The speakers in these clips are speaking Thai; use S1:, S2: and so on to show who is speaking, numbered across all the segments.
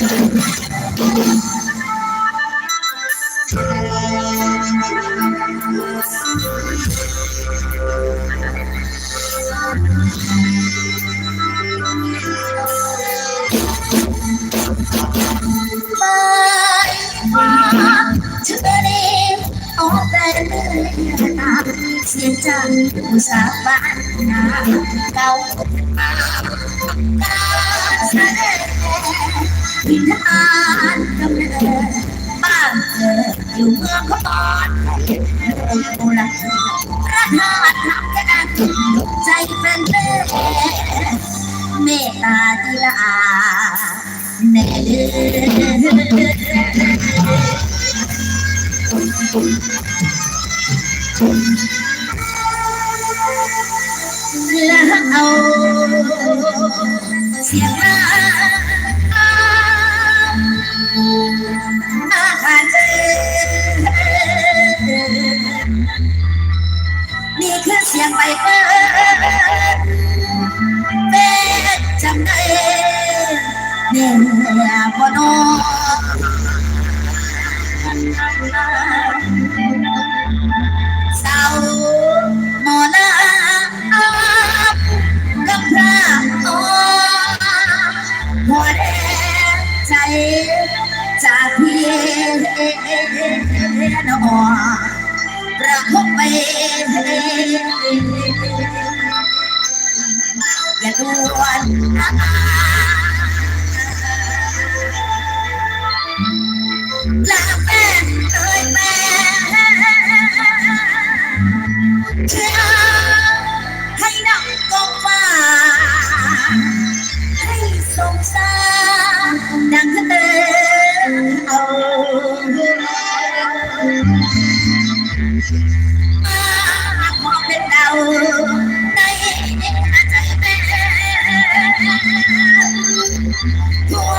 S1: เชื่อเร็วออ กแต่ตาเสียงจังผู้สาบานก่การแสดงวิญญาณกำเนิดบ้านเกิดอยู่เมืองขอนโบราณประทานทำกันใจเป็นเล่เมตตาดีลาแน่เลือวเอาเสียงมาอา นี่คือเสียงไปเปิดเป็นจำได้เนี่ยพอนเทั่ว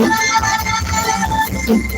S1: Thank you.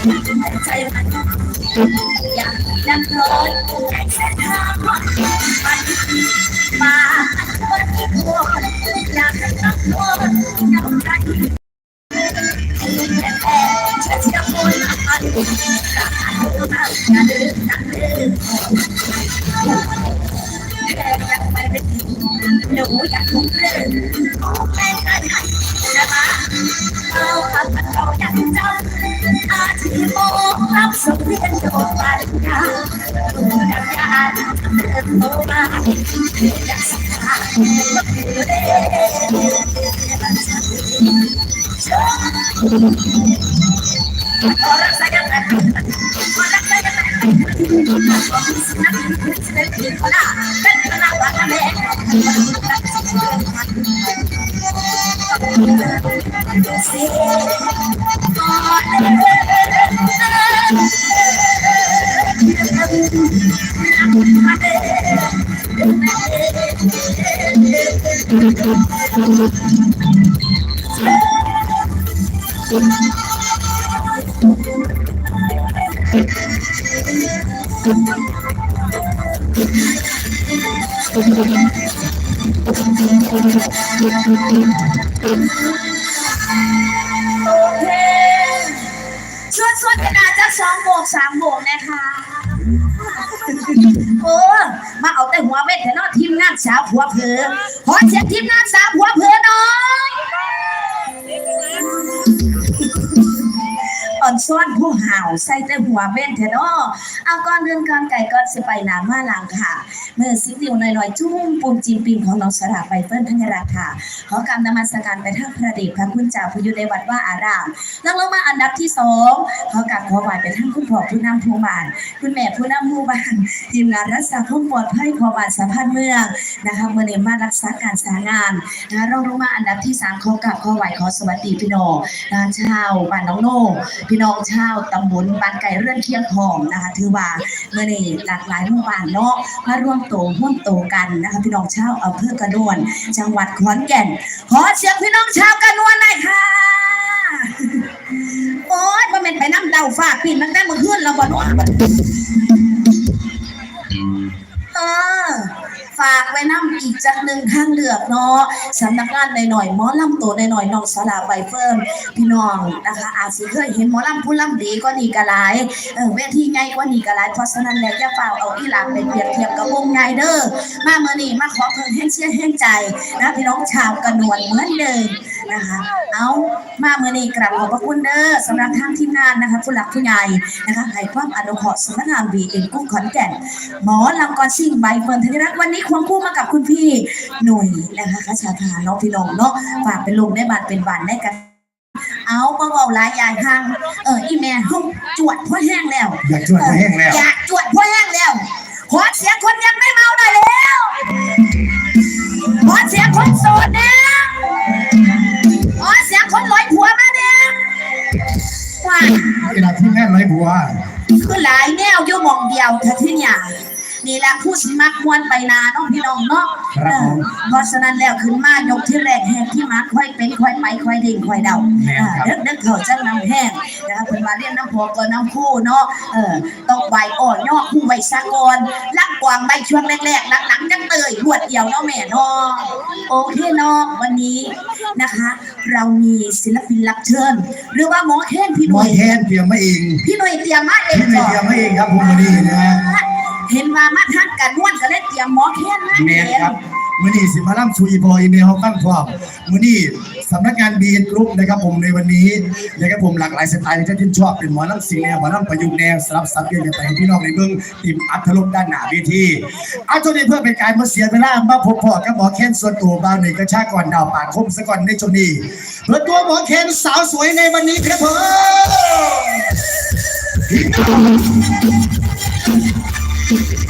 S1: คุณที่นั่งรอเดินจนมาโตสายยามมองหน้าเป็นที่ยามนานนี้ก็ได้ยินเสียงเดียวอยาลังมันเดินเป็นเธอโอ้อันนี้อยากให้บ้านเราลูกแค่เราเขาสุดท้ายจะให้หอนักดาวฝากแฟนสาวยิ่งชายใจมันอยากดังร้อยใจแสนทางมันมาวันที่กลัวอยากให้รักกลัวอยากใจแต่ฉันจะพูดมันหนูอยากรู้เรื่องแม่กันจะมาเอาคำเราอยากจำ อาชีพโมเราสมเด็จโตปัญญาดูดังยาน โอเคชวนชวนขนาดจะสองโบกสามโบกนะคะ เอาแต่หัวเม็ดแต่นอทีมงานสาวหัวเพอขอเสียงทีมงานสาวหัวเพอหน่อย ซ้อนผู้ห่าวใส่แต่หัวเม็ดแต่นอเอาก่อนเดินก่อนไก่ก่อนสิไปหนามาหลังค่ะ เมื่อสิวิวหน่อยๆ จุ้มปุ่มจิมปิมของน้องสระไปเปิ้ลธัญราค่ะ ขอกรรมนมัสการไปทางพระเดชพระคุณเจ้าผู้อยู่ในวัดว่าอารามแล้วลงมาอันดับที่สองขอกรรมขอไหวไปทางคุณพ่อผู้นำผู้บาน คุณแม่ผู้นำหมู่บ้านทีมงานรักษาความปลอดภัยพอบานสัมพันธ์เมืองนะคะเมื่อนี้มารักษาการสางานนะรองลงมาอันดับที่สามขอกราบขอไหวขอสวัสดีพี่น้องชาวบ้านน้องโน่พี่น้องชาวตำบลบ้านไก่เรื่อนเคียงทองนะคะ ถือว่าเมื่อนี้หลากหลายหมู่บ้านเนาะมาร่วมโตร่วมโตกันนะคะพี่น้องชาวอำเภอกระนวน จังหวัดขอนแก่น ขอเสียงพี่น้องชาวกระนวนหน่อยค่ะโอ๊ยมันเป็นไปน้ำเดาฝากปิ่นตั้งแต่เมื่อคืนเราบ่นอนเออ ฝากไว้น้ำอีกจักหนึ่งข้างเหลือกเนาะสำนักงานหน่อยหมอลำโตหน่อยน้องสลาใบเฟิร์มพี่น้องนะคะ อาจจะเคยเห็นหมอลำผู้ลำดีก็นี่กะหลายเออเวทีไงก็นี่กะหลายเพราะฉะนั้นแล้วอย่าฝ้าเอาอีหลังไปเปรียบเทียบกับวงไงเด้อมาเมื่อนี่มาขอเพิ่งแห้งเชื่อแห้งใจนะพี่น้องชาวกระนวลเหมือนเดิม นะคะ เอามาเมื่อนี้กราบขอบพระคุณเด้อสำหรับทางทีมงานนะคะผู้หลักผู้ใหญ่นะคะให้ความอนุเคราะห์สำนักงานบีเอ็นกุ้งขอนแก่นหมอลำกรซิ่งใบเฟิร์นธนรัตน์วันนี้ควงคู่มากับคุณพี่หนุ่ยนะคะคชาพาน้องพี่น้องเนาะฝากเป็นลงได้บานเป็นหวานได้กันเอาเบาๆหลายอย่างทางเอออีแม่ห้องจวดพ่อแห้งแล้ว
S2: อยากจวดพ่อแห้งแล้ว
S1: อยากจวดพ่อแห้งแล้วขอเสียงคนยังไม่เมาหน่อยแล้วขอเสียงคนโสดนะข ว้าย
S2: กระดาษที่แม่ไร้บัว
S1: คือหลายแนวอยู่หมองเดียวเธอที่เนี่ยนี่แหละผู้สมักมวนไปนาน้องพี่น้องเนาะเออเพราะฉะนั้นแล้วขึ้นมายกที่แรกแห้งที่มักค่อยเป็นค่อยไปค่อยเด้งค่อยเดาอ่าเด็กเด็กเขาจังน้ำแห้งนะคะเพิ่นมาเรียนน้ำพอก็น้ำคู่เนาะเออต้องใบอ่อนย่อคู่ใบสะกอนลักกวางใบช่วงแรกๆหลังๆจังเตย รวดเดียวเนาะแม่เนาะโอเคเนาะวันนี้นะคะ เรามีศิลปินรับเชิญ หรือว่าหมอแค้นพี่ห
S2: หม
S1: น่
S2: อ
S1: วย
S2: แคนเตรียมมาเอง
S1: พี่หน่วยเตรียมมาเอง
S2: พี่หน่วยเตรียมมาเองครับผมวันนี้นะฮะ
S1: เห็นว่ามาทักกันนวดก็เลยเตรียมหมอแค้นมา
S2: แม
S1: เอนง
S2: ครับ มือนี้สิมาล่ำซุยบอยในห้องตั้งความมือนี้สำนักงานบีเอ็นกรุ๊ปนะครับผมในวันนี้นะครับผมหลากหลายสไตล์ที่ท่านชื่นชอบเป็นหมอลำสิงแนวหมอลำประยุกต์แนวสลับสับเปลี่ยนกันไปพี่น้องในเมืองติมอัธรมด้านหน้าเวทีเอาตัวนี้เพื่อเป็นการมาเสียเวลามาพบพอกับหมอแคนส่วนตัวบ้าวหนึ่งกระชากก่อนดาวปากคมซะก่อนในช่วงนี้เปิดตัวหมอแคนสาวสวยในวันนี้ครับผม
S1: อยากจะรู้ว่นเป็นอะไรเป็นเข้ามาที่นั่นมาจะไปยัง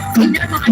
S1: มัน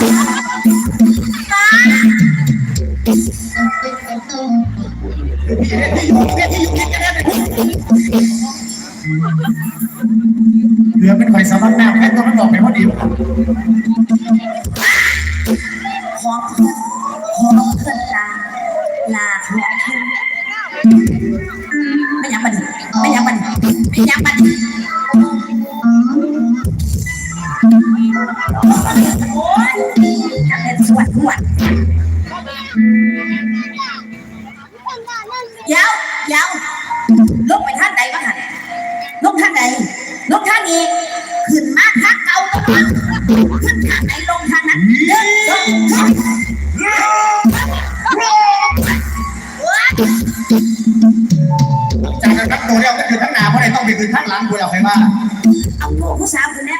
S1: เรื
S2: อเป็นไฟสำนักน้ำแค่ต้องมันออกไปพอดี
S1: ขอขอเพื่อนลาลาขอเพื่อนไม่ยังบันไม่ยังบันไม่ยังบัน อ้ยจะเป็นสวดสวดยาวยาวลงไปท่านใดบ้างหันลงท่านใดลงท่านนี้ขึ้นมาท่าเก่าก็มาขึ้นท่านไหนลงท่านนั้นเดินลงท่าน
S2: จากนั้นตัวเดียวก็คือทั้งหนาเพราะไหนต้องไปคือทั้งหลังกูเราใครว่า
S1: เอาโง่ผู้สาวคนนี้ตา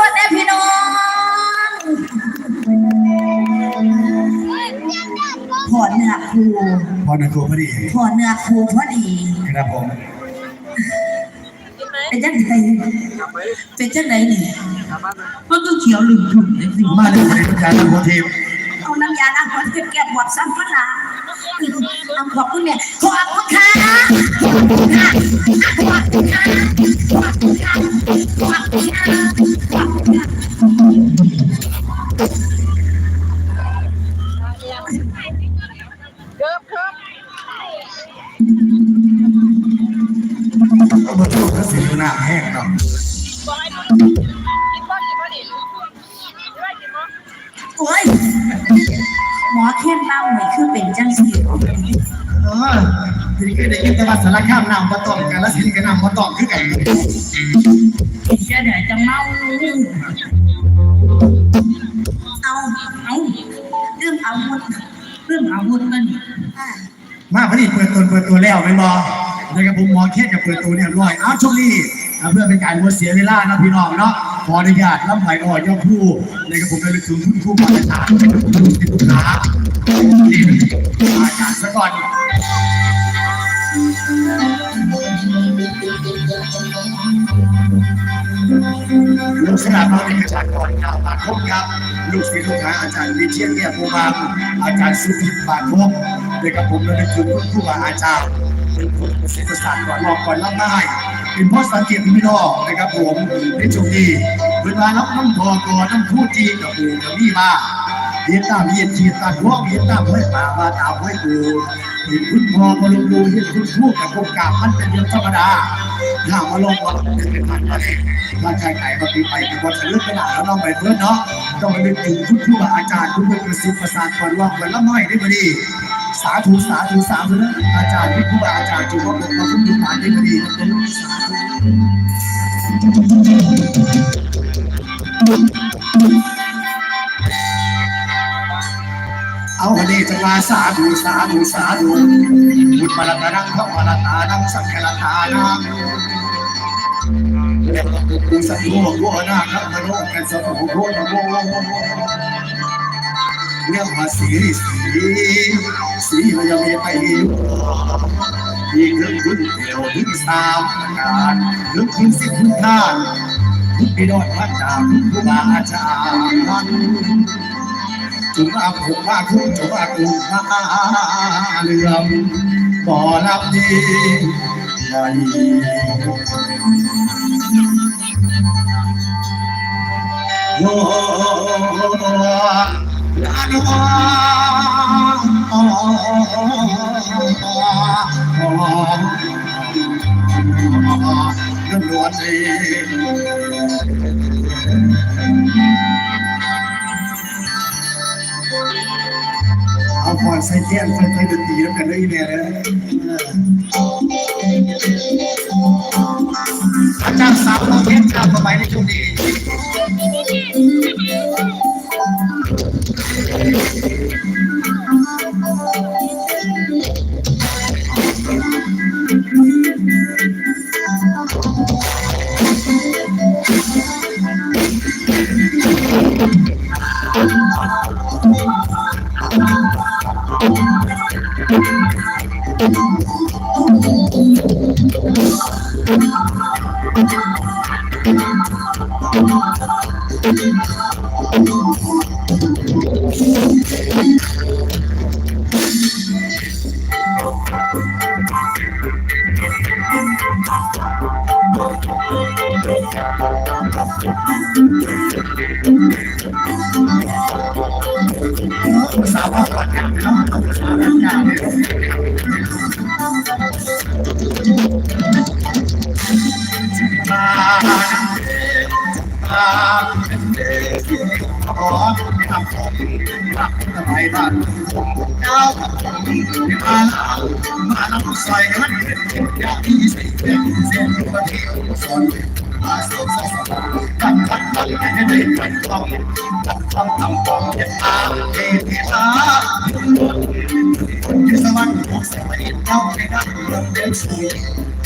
S1: วดสวดนะพี่น้องพอเนื้อครู
S2: พอหนึ่งครูพอดี
S1: พอเนื้อครูพอดี
S2: ครับผม
S1: เป็นจังไงเป็นจังไงนี่มันก็เขียวหลึงถุงเลยสิ
S2: มาเลยในประชาชนโพทีม
S1: เอาน้ำ ยาล้างคนเก็บแก็บหมดซ้ำพันละเอาขอบคุณเนี่ยขอบคุณค่ะขอบคุณค่ะขอบคุณค่ะขอบคุณค่ะขอบคุณค่ะ
S2: ก็มาดูกระสีหน้าแห้งเนาะ
S1: เป็นจังสี
S2: เออทีนี้ก็ได้ยินแต่ว่าสารข้ามน้ำมาต้องกันแล้วสิก็น้ำมาต้องคือไง
S1: แค่เดี๋ยวจะเมาเอาเอาเรื่องอาวุธเรื่องอาวุธมัน
S2: มาพอดีเปิดตัวเปิดตัวแล้วไม่บอนะครับผมมองแค่กับเปิดตัวเรียร้อยอ้าวช่วงนี้เพื่อเป็นการวัดเสียเวลานะพี่น้องเนาะ ขออนุญาตล้ำไผ่อ่อนยกผู้ในะครับผมระลึกถึงคุณครูมาตรฐานที่ลูกค้าอาจารย์ซะก่อนลูกสนามเราเป็นอาจารย์ก่อนยาวปากคมครับ ลูกศิษย์ลูกหาอาจารย์วิเชียนเนี่ยภูมิอาจารย์สุพิษปากคมเด็กกับผมเราเป็นคุณครูบาอาจารย์เป็นคนเกษตรศาสตร์ก่อนรองก่อนล่ำไม้ เป็นพ่อสังเกตพี่น้องนะครับผมในช่วงนี้เวลารับน้ำพอกอน้ำพูดจีกับปูกับนี่มาเรียนตามเรียนจีตามหัวเรียนตามห้อยป่ามาตามห้อยปูเห็นคุณพ่อมาลงดูเห็นคุณพูดกับพวกกาบมันเป็นเรื่องธรรมดาถ้ามาลงว่าเป็นพันมาเลยมาใจไก่มาปีไปเป็นวันเลือกขนาดแล้วน้องไปเพื่อนเนาะต้องมานึกถึงคุณครูบาอาจารย์คุณเป็นประสิทธิ์ประสาทก่อนว่าเหมือนละม้อยได้พอดี สาธุสาธุสาธุนะอาจารย์คุณครูบาอาจารย์จุฬาลงมาคุณดูผ่านได้พอดีครับผมเอาวันนี้จะมาสาธุสาธุสาธุบุตรมาลตานังพระมาลตานังสังฆลตานังกูสัตว์โลกโลกหน้าครับมโนกันสัพพุโคนะโมเรื่องภาษีสี สียังไม่ไปอีกเรื่องคุณเดียวถึงสามประการเรื่องคุณสิบคุณทานคุณไปดอดพันดาคุณครูบาอาจารย์จุมาผมว่าคุณจุมากุมาเรื่องบ่อรับดีใหญ่โยลาโนนวล เอาก่อใส่แก้นค่อยๆดนตรีแล้วกันเลยเนี่ยนะอาจารย์สาวเราเทศกาลสมัยในช่วงนี้ ส มา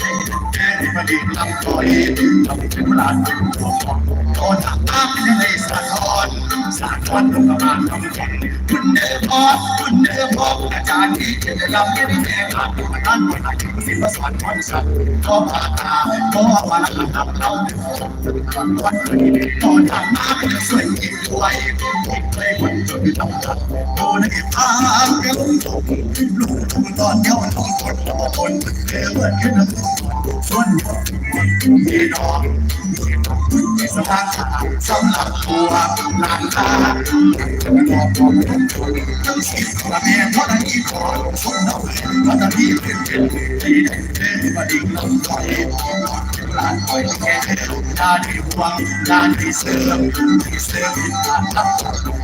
S2: มาขอทำของรักสบายบ้านเจ้ามามาลำใส่มันอยากที่สิเด็กเสียงประเทศสอนมาสอนสอนกันกันกันให้ได้กันต้องต้องต้องต้องอย่าตาเอ็นตาที่สวรรค์ของสมัยเราได้รับเรื่องเด็กสูงแค่ประเด็นลำคอน หลานเป็นตัวของตอนทำอานสาทรทรลำแข่งคุณเดิมพอคุณเดิมพออาจารย์ที่จะได้รับไม่ได้แข่งขันมาตั้งมาหลายสิบสอนคอนสัตว์ก็ผ่านมาก็มาแล้วทำเราตอนวันตอนทำมาเป็นสวยยิ่งรวยเคยคนจนต้องตัดโดนไอ้พาเกลลูกทุ่งตอนเดียวต้องคนต่อคนเกิดขึ้นแล้วส่วนพี่น้อง สถานสำหรับตัวหลานตาบอกผมต้องสิว่าแม่เพราะนั้นอีกคนชนเราเพราะนั้นที่เป็นเป็นที่เด้เป็นมาดิ่งลงถอยหลานคอยแค่ดาดีหวังดานที่เสื่อมทำเดินพอทำเดินพอเป็นมองสมบัติของสวนที่รับในสิ่งของเสียงของบ้านของลูกเราผู้สาวเย็นเด็ดทำไปยิ่ง